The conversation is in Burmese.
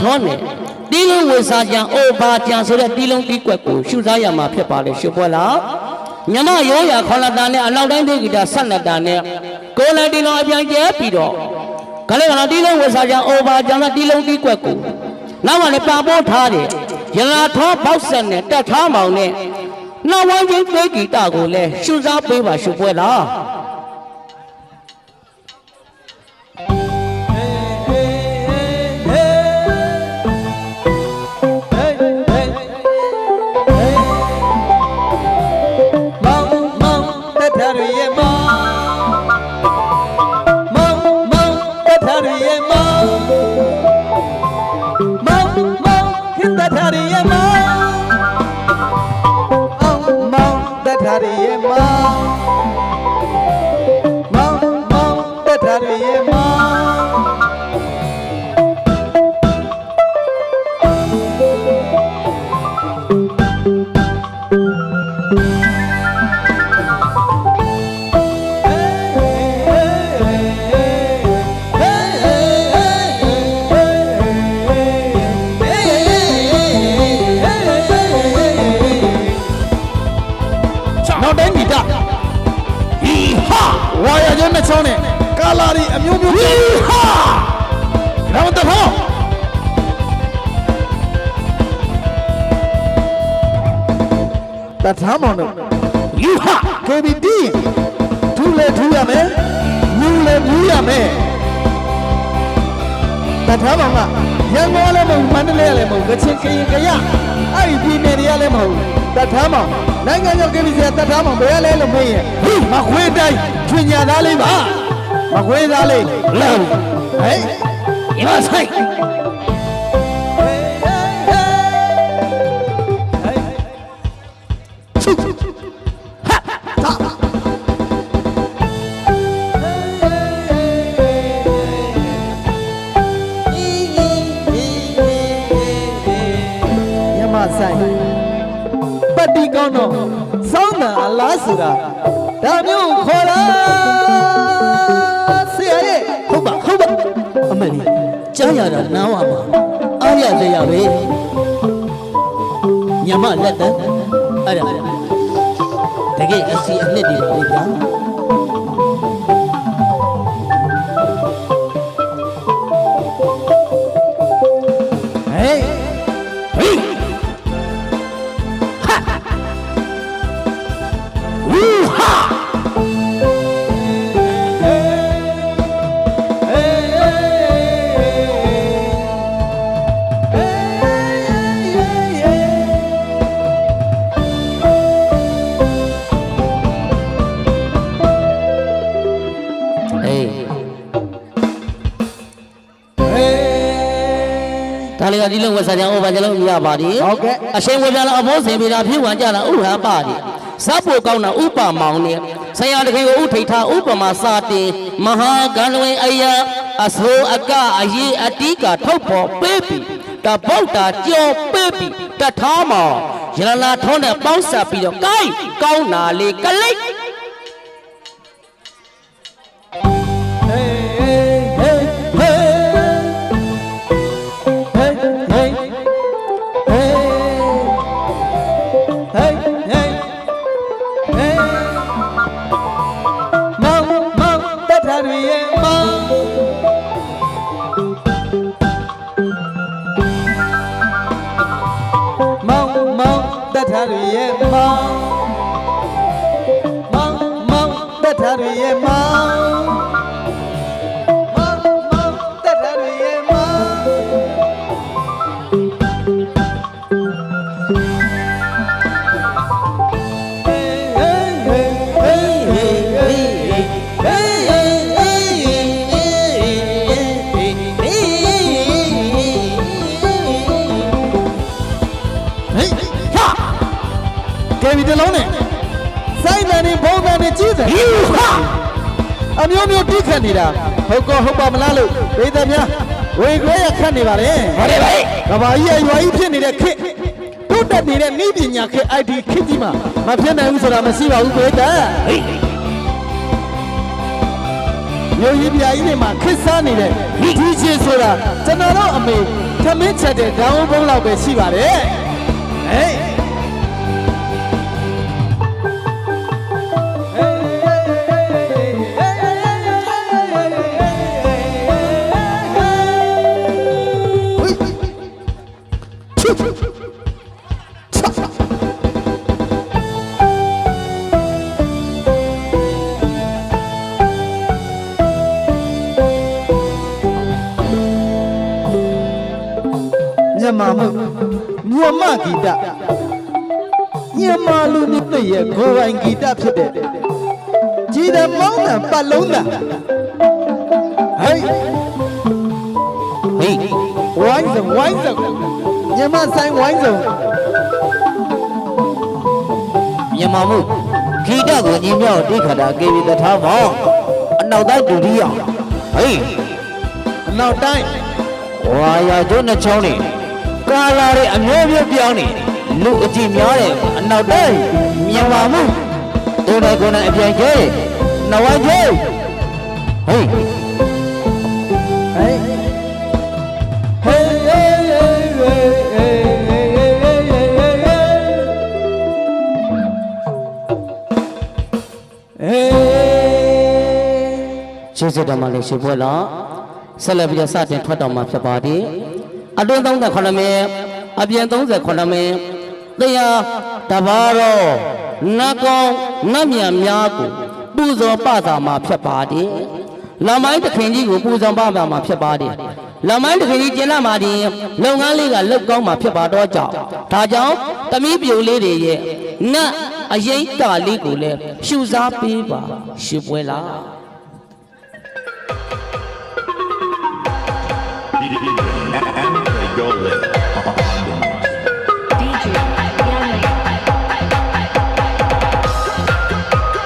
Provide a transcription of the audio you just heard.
ထောနဲ့တီးလုံးဝေစာကြံအိုဘာကြံဆိုတဲ့တီးလုံးတီးကွက်ကိုရှုစားရမှာဖြစ်ပါလေရှုပ်ပွဲလားမြမရိုးရခေါလတာနဲ့အလောက်တိုင်းဒေဂီတာဆက်လက်တာနဲ့ကိုယ်လည်းတီးလုံးအပြိုင်ကျဲပြီးတော့ခလေးကလာတီးလုံးဝေစာကြံအိုဘာကြံတဲ့တီးလုံးတီးကွက်ကိုနောက်မှလည်းပါပိုးထားတယ်ရလာထောပေါက်ဆက်နဲ့တက်ထားမောင်နဲ့နောက်ဝိုင်းချင်းဒေဂီတာကိုလည်းရှုစားပေးပါရှုပ်ပွဲလား နောက်တိုင်းမီတာဟီဟာဝါရချင်းမချောင်းနဲ့ကာလာရီအမျိုးမျိုးဟီဟာနောက်တော့ဟောတထားမောင်တို့ဟီဟာ KBT ထူလေထူရမယ်မြူလေမြူရမယ်တထားမောင်ကရန်ကုန်လည်းမဟုတ်မန္တလေးလည်းမဟုတ်ကချင်ကရင်ကရအဲ့ဒီပြည်နယ်တွေကလည်းမဟုတ် တထားမောင်နိုင်ငံကျော် KBC တထားမောင်ဘယ်ရလဲလို့မေးရင်ဟိမခွေးတိုင်းချွညာသားလေးပါမခွေးသားလေးလောဟဲ့ဒီမဆိုင်ညမဆိုင်ပ တ်တီကောင်းတော့စောင်းတန်အလားဆိုတာဒါမျိုးခေါ်တာဆရာရဲ့ဟုတ်ပါဟုတ်ပါအမေလေးကြားရတာနားဝမှာအားရစေရပဲညမလက်တန်းအဲ့ဒါတကယ်အစီအနှစ်တွေပါလေဗျာ ကဒီလုံးဝဆက်ကြအောင်ဗာကြလုံးမြရပါဒီဟုတ်ကဲ့အရှင်ဝေပြန်လာအဖိုးစင်ပြေတာဖြစ်ဝံကြတာဥဟံပါဒီစပ်ဖို့ကောင်းတာဥပမောင်နဲ့ဆရာတခင်ကိုဥထိတ်ထားဥပမာစာတင်မဟာကံလွင်အယံအဆိုးအကအရေးအတိကထုတ်ပေါ်ပေးပြီးတပုတ်တာကြော်ပေးပြီးတထားမောင်ရလနာထုံးနဲ့ပေါင်းဆက်ပြီးတော့ကိုင်းကောင်းတာလေးကလိတ် င်တထရရဲ့မောင်မောင်မောင်တထရရဲ့မောင် တယ်အမျိုးမျိုးတိခတ်နေတာဟုတ်ကောဟုတ်ပါမလားလို့ဒေသများဝေခွဲရခတ်နေပါလေဟုတ်တယ်ဗျကဘာကြီးအရွာကြီးဖြစ်နေတဲ့ခေတ်ုတ်တက်နေတဲ့ဤပညာခေ ID ခေကြီးမှာမဖြစ်နိုင်ဘူးဆိုတာမရှိပါဘူးကိုတက်ရုပ်ရည်ပြာကြီးတွေမှာခစ်စားနေတဲ့ဒီချင်းဆိုတာကျွန်တော်တို့အမေသမင်းချက်တဲ့ဓာတ်ဘုံလောက်ပဲရှိပါတယ်ဟေး မြန်မာမှုမြန်မာဂီတမြန်မာလူမျိုးတွေရဲ့ကိုယ်ပိုင်ဂီတဖြစ်တဲ့ကြည်တဲ့မောင်းတဲ့ပတ်လုံးတဲ့ဟေးဟေးဝိုင်းစုံဝိုင်းစုံမြန်မာဆိုင်ဝိုင်းစုံမြန်မာမှုဂီတကိုညီမြောက်တိခါတာကေဝီတထားမောင်းအနောက်တိုင်းဒုတိယဟေးအနောက်တိုင်းဝါယာကျွန်းနှချောင်းနေ ကာလာတွေအမျိုးမျိုးပြောင်းနေလူအကြည့်များတယ်အနောက်တိုင်းမြန်မာမှုတို့နဲ့ကိုယ်နဲ့အပြန်ကျဲနဝကျဲဟေးဟေးဟေးဟေးဟေးဟေးကျေးဇူးတော်မလေးရှင်ဘွဲ့လားဆက်လက်ပြီးတော့စတင်ထွက်တော်မှာဖြစ်ပါသည် အတွင်း38မိနစ်အပြင်38မိနစ်တရားတဘာတော်နတ်ကောင်းနတ်မြတ်များကိုပူဇော်ပတာမှာဖြစ်ပါသည်လမိုင်းတခင်ကြီးကိုပူဇော်ပတာမှာဖြစ်ပါသည်လမိုင်းတခင်ကြီးကျင်းလာမှာဒီလုပ်ငန်းလေးကလုတ်ကောင်းမှာဖြစ်ပါတော့ကြောင့်ဒါကြောင့်တမီးပြိုလေးတွေရဲ့နတ်အရင်ကလေးကိုလည်းရှုစားပေးပါရှင်ပွဲလား